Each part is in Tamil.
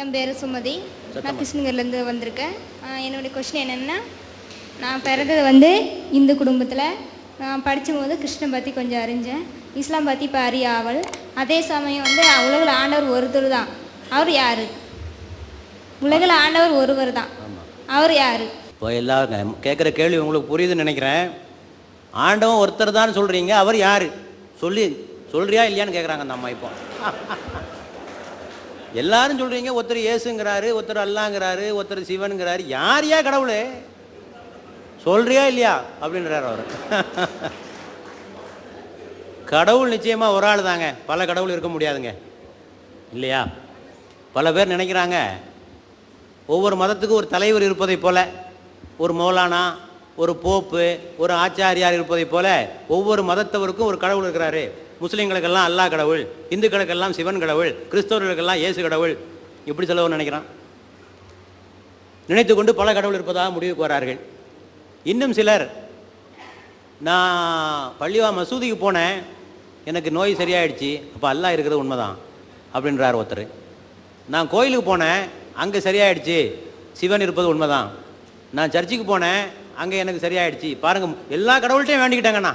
என் பேர் சுமதி. நான் கிருஷ்ணகிரிலேருந்து வந்திருக்கேன். என்னுடைய கொஸ்டின் என்னென்னா நான் பிறந்தது வந்து இந்து குடும்பத்தில். நான் படிக்கும்போது கிருஷ்ணன் பற்றி கொஞ்சம் அறிஞ்சேன். இஸ்லாம் பற்றி இப்போ அறிய ஆவல் அதே சமயம் வந்து உலகில் ஆண்டவர் ஒருத்தர் தான். அவர் யார்? உலகில் ஆண்டவர் ஒருவர் தான். அவர் யார்? இப்போ எல்லாரும் கேட்குற கேள்வி உங்களுக்கு புரியுதுன்னு நினைக்கிறேன். ஆண்டவன் ஒருத்தர் தான் சொல்கிறீங்க அவர் யார்? சொல்லி சொல்றியா இல்லையான்னு கேட்குறாங்க அந்த அம்மா இப்போ. எல்லாரும் சொல்கிறீங்க ஒருத்தர் ஏசுங்கிறாரு ஒருத்தர் அல்லாங்கிறாரு ஒருத்தர் சிவனுங்கிறாரு. யார் யா கடவுள்? சொல்றியா இல்லையா? அப்படின்றார் அவர். கடவுள் நிச்சயமாக ஒரு ஆள் தாங்க. பல கடவுள் இருக்க முடியாதுங்க. இல்லையா? பல பேர் நினைக்கிறாங்க ஒவ்வொரு மதத்துக்கும் ஒரு தலைவர் இருப்பதைப் போல ஒரு மௌலானா ஒரு போப்பு ஒரு ஆச்சாரியார் இருப்பதைப் போல ஒவ்வொரு மதத்தவருக்கும் ஒரு கடவுள் இருக்கிறாரு. முஸ்லீம்களுக்கெல்லாம் அல்லாஹ் கடவுள் இந்துக்களுக்கெல்லாம் சிவன் கடவுள் கிறிஸ்தவர்களுக்கெல்லாம் இயேசு கடவுள். இப்படி சொல்லவும் நினைக்கிறான். நினைத்து கொண்டு பல கடவுள் இருப்பதாக முடிவுக்கு வரார்கள் இன்னும் சிலர் நான் பள்ளிவா மசூதிக்கு போனேன் எனக்கு நோய் சரியாயிடுச்சு அப்போ அல்லாஹ் இருக்கிறது உண்மைதான் அப்படின்றார் ஒருத்தர். நான் கோயிலுக்கு போனேன் அங்கே சரியாயிடுச்சு சிவன் இருப்பது உண்மைதான். நான் சர்ச்சுக்கு போனேன் அங்கே எனக்கு சரியாயிடுச்சு பாருங்கள் எல்லா கடவுள்கிட்டையும் வேண்டிக்கிட்டேங்கண்ணா.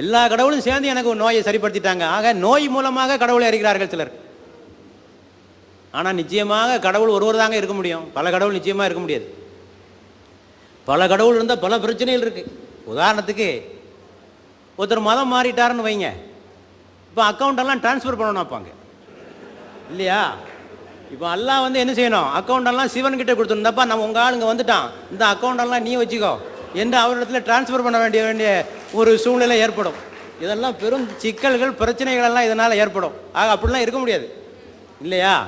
எல்லா கடவுளும் சேர்ந்து எனக்கு நோயை சரிப்படுத்திட்டாங்க. ஆக நோய் மூலமாக கடவுளை அறிகிறார்கள் சிலர். ஆனால் நிச்சயமாக கடவுள் ஒருவர் தாங்க இருக்க முடியும். பல கடவுள் நிச்சயமாக இருக்க முடியாது. பல கடவுள் இருந்தால் பல பிரச்சனைகள் இருக்கு. உதாரணத்துக்கு ஒருத்தர் மதம் மாறிட்டாருன்னு வைங்க. இப்போ அக்கௌண்டெல்லாம் ட்ரான்ஸ்ஃபர் பண்ணணும் அப்பாங்க இல்லையா? இப்போ எல்லாம் வந்து என்ன செய்யணும்? அக்கௌண்டெல்லாம் சிவன் கிட்ட கொடுத்துருந்தப்பா நம்ம உங்கள் ஆளுங்க வந்துட்டான். இந்த அக்கௌண்டெல்லாம் நீ வச்சுக்கோ. என்று அவரிடத்துல ட்ரான்ஸ்ஃபர் பண்ண வேண்டிய வேண்டிய ஒரு சூழ்நிலை ஏற்படும். இதெல்லாம் பெரும் சிக்கல்கள் பிரச்சனைகள் எல்லாம் இதனால் ஏற்படும். ஆக அப்படிலாம் இருக்க முடியாது. இல்லையா?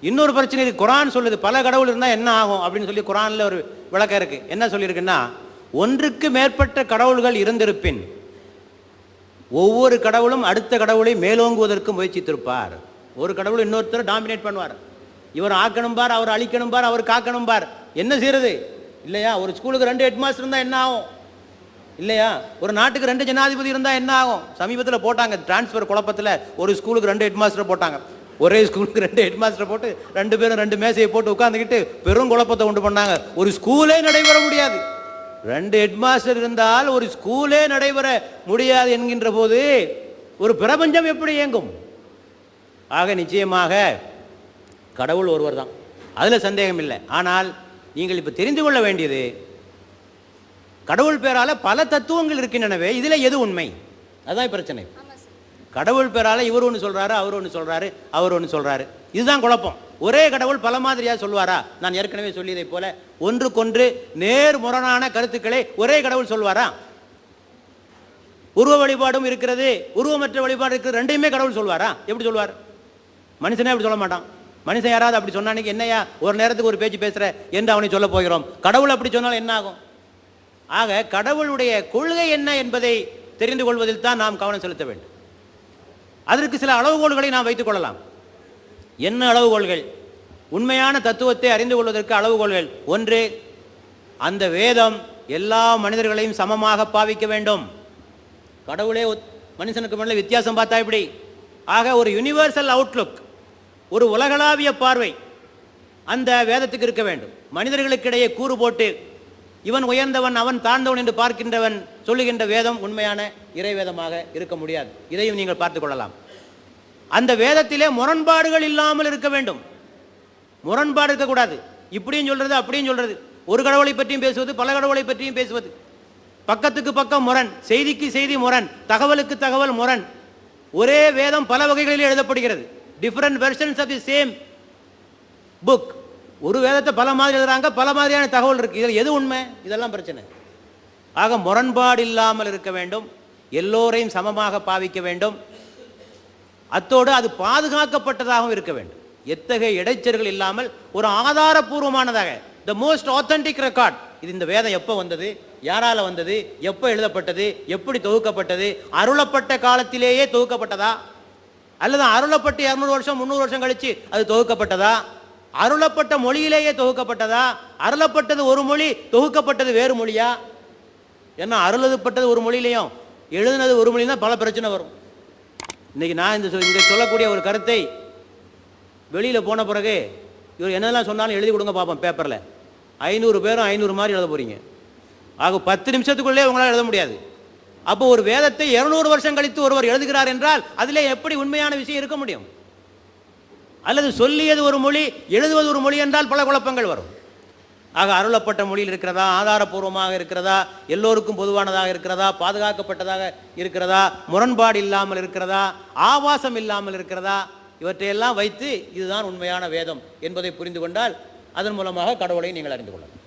இன்னொரு பிரச்சனை இது. குரான் சொல்லுது பல கடவுள் இருந்தால் என்ன ஆகும்? அப்படின்னு சொல்லி குரானில் ஒரு விளக்கம் இருக்குது என்ன சொல்லியிருக்குன்னா ஒன்றுக்கு மேற்பட்ட கடவுள்கள் இருந்திருப்பின் ஒவ்வொரு கடவுளும் அடுத்த கடவுளை மேலோங்குவதற்கு முயற்சித்திருப்பார். ஒரு கடவுள் இன்னொருத்தர் டாமினேட் பண்ணுவார். இவர் ஆக்கணும் பார் அவர் அழிக்கணும் பார் அவர் காக்கணும் பார் என்ன செய்யறது? இல்லையா? ஒரு ஸ்கூலுக்கு ரெண்டு ஹெட் மாஸ்டர் இருந்தால் என்ன ஆகும்? இல்லையா? ஒரு நாட்டுக்கு ரெண்டு ஜனாதிபதி இருந்தால் என்ன ஆகும்? சமீபத்தில் போட்டாங்க. டிரான்ஸ்ஃபர் குழப்பத்தில் ஒரு ஸ்கூலுக்கு ரெண்டு ஹெட் மாஸ்டர் போட்டாங்க. ஒரே ஸ்கூலுக்கு ரெண்டு ஹெட் மாஸ்டர் போட்டு ரெண்டு பேரும் ரெண்டு மேசையை போட்டு உட்காந்துக்கிட்டு பெரும் குழப்பத்தை உண்டு பண்ணாங்க. ஒரு ஸ்கூலே நடைபெற முடியாது. ரெண்டு ஹெட் மாஸ்டர் இருந்தால் ஒரு ஸ்கூலே நடைபெற முடியாது என்கின்ற போது ஒரு பிரபஞ்சம் எப்படி இயங்கும்? ஆக நிச்சயமாக கடவுள் ஒருவர் தான் அதில் சந்தேகம் இல்லை ஆனால் நீங்கள் இப்போ தெரிந்து கொள்ள வேண்டியது கடவுள் பேரால பல தத்துவங்கள் இருக்கின்றனவே இதில் எது உண்மை? அதுதான் பிரச்சனை. கடவுள் பேரால இவர் ஒன்று சொல்றாரு அவர் ஒன்று சொல்றாரு அவர் ஒன்று சொல்றாரு. இதுதான் குழப்பம். ஒரே கடவுள் பல மாதிரியா சொல்வாரா? நான் ஏற்கனவே சொல்லியதை போல ஒன்றுக்கொன்று நேர் முரணான கருத்துக்களை ஒரே கடவுள் சொல்வாரா? உருவ வழிபாடும் இருக்கிறது உருவமற்ற வழிபாடு இருக்கிறது ரெண்டையுமே கடவுள் சொல்வாரா? எப்படி சொல்வார்? மனுஷனே அப்படி சொல்ல மாட்டான். மனுஷன் யாராவது அப்படி சொன்னானிக்கு என்னையா ஒரு நேரத்துக்கு ஒரு பேச்சு பேசுற என்று அவனை சொல்ல போகிறோம். கடவுள் அப்படி சொன்னால் என்ன ஆகும்? ஆக கடவுளுடைய கொள்கை என்ன என்பதை தெரிந்து கொள்வதில் தான் நாம் கவனம் செலுத்த வேண்டும். அதற்கு சில அளவுகோல்களை நாம் வைத்துக் கொள்ளலாம். என்ன அளவுகோல்கள்? உண்மையான தத்துவத்தை அறிந்து கொள்வதற்கு அளவுகோள்கள் ஒன்று அந்த வேதம் எல்லா மனிதர்களையும் சமமாக பாவிக்க வேண்டும். கடவுளே மனுஷனுக்கு மேல வித்தியாசம் பார்த்தா இப்படி ஆக ஒரு யுனிவர்சல் அவுட்லுக் ஒரு உலகளாவிய பார்வை அந்த வேதத்துக்கு இருக்க வேண்டும். மனிதர்களுக்கிடையே கூறு போட்டு இவன் உயர்ந்தவன் அவன் தாழ்ந்தவன் என்று பார்க்கின்றவன் சொல்லுகின்ற வேதம் உண்மையான இறைவேதமாக இருக்க முடியாது. இதையும் நீங்கள் பார்த்துக் கொள்ளலாம். அந்த வேதத்திலே முரண்பாடுகள் இல்லாமல் இருக்க வேண்டும். முரண்பாடு இருக்கக்கூடாது. இப்படியும் சொல்றது அப்படியும் சொல்றது. ஒரு கடவுளை பற்றியும் பேசுவது பல கடவுளை பற்றியும் பேசுவது. பக்கத்துக்கு பக்கம் முரண் செய்திக்கு செய்தி முரண் தகவலுக்கு தகவல் முரண். ஒரே வேதம் பல வகைகளில் எழுதப்படுகிறது. Different versions of the same book ஒரு வேதத்தை பல மாதிரி எழுதுறாங்க பல மாதிரியான தகவல் இருக்கு. இதில் எது உண்மை? இதெல்லாம் பிரச்சனை. ஆக முரண்பாடு இல்லாமல் இருக்க வேண்டும். எல்லோரையும் சமமாக பாவிக்க வேண்டும். அத்தோடு அது பாதுகாக்கப்பட்டதாகவும் இருக்க வேண்டும். எத்தகைய இடைச்சல்கள் இல்லாமல் ஒரு ஆதாரபூர்வமானதாக த மோஸ்ட் ஆத்தென்டிக் ரெக்கார்ட் இது இந்த வேதம் எப்போ வந்தது? யாரால வந்தது? எப்போ எழுதப்பட்டது? எப்படி தொகுக்கப்பட்டது? அருளப்பட்ட காலத்திலேயே தொகுக்கப்பட்டதா? அல்லது அருளப்பட்டு இரநூறு வருஷம் முந்நூறு வருஷம் கழிச்சு அது தொகுக்கப்பட்டதா? அருளப்பட்ட மொழியிலேயே தொகுக்கப்பட்டதா? அருளப்பட்டது ஒரு மொழி தொகுக்கப்பட்டது வேறு மொழியா? ஏன்னா அருளப்பட்டது ஒரு மொழியிலையும் எழுதுனது ஒரு மொழி தான் பல பிரச்சனை வரும். இன்னைக்கு நான் இந்த சொ- சொல்லக்கூடிய ஒரு கருத்தை வெளியில் போன பிறகு இவர் என்னெல்லாம் சொன்னாலும் எழுதி கொடுங்க பார்ப்போம் பேப்பரில் ஐநூறு பேரும் ஐநூறு மாதிரி எழுத போகிறீங்க ஆக பத்து நிமிஷத்துக்குள்ளே உங்களால் எழுத முடியாது. அப்போ ஒரு வேதத்தை இருநூறு வருஷம் கழித்து ஒருவர் எழுதுகிறார் என்றால் அதிலே எப்படி உண்மையான விஷயம் இருக்க முடியும்? அல்லது சொல்லியது ஒரு மொழி எழுதுவது ஒரு மொழி என்றால் பல குழப்பங்கள் வரும். ஆக அருளப்பட்ட மொழியில் இருக்கிறதா ஆதாரபூர்வமாக இருக்கிறதா எல்லோருக்கும் பொதுவானதாக இருக்கிறதா பாதுகாக்கப்பட்டதாக இருக்கிறதா முரண்பாடு இல்லாமல் இருக்கிறதா ஆபாசம் இல்லாமல் இருக்கிறதா இவற்றையெல்லாம் வைத்து இதுதான் உண்மையான வேதம் என்பதை புரிந்து கொண்டால் அதன் மூலமாக கடவுளை நீங்கள் அறிந்து கொள்ளலாம்.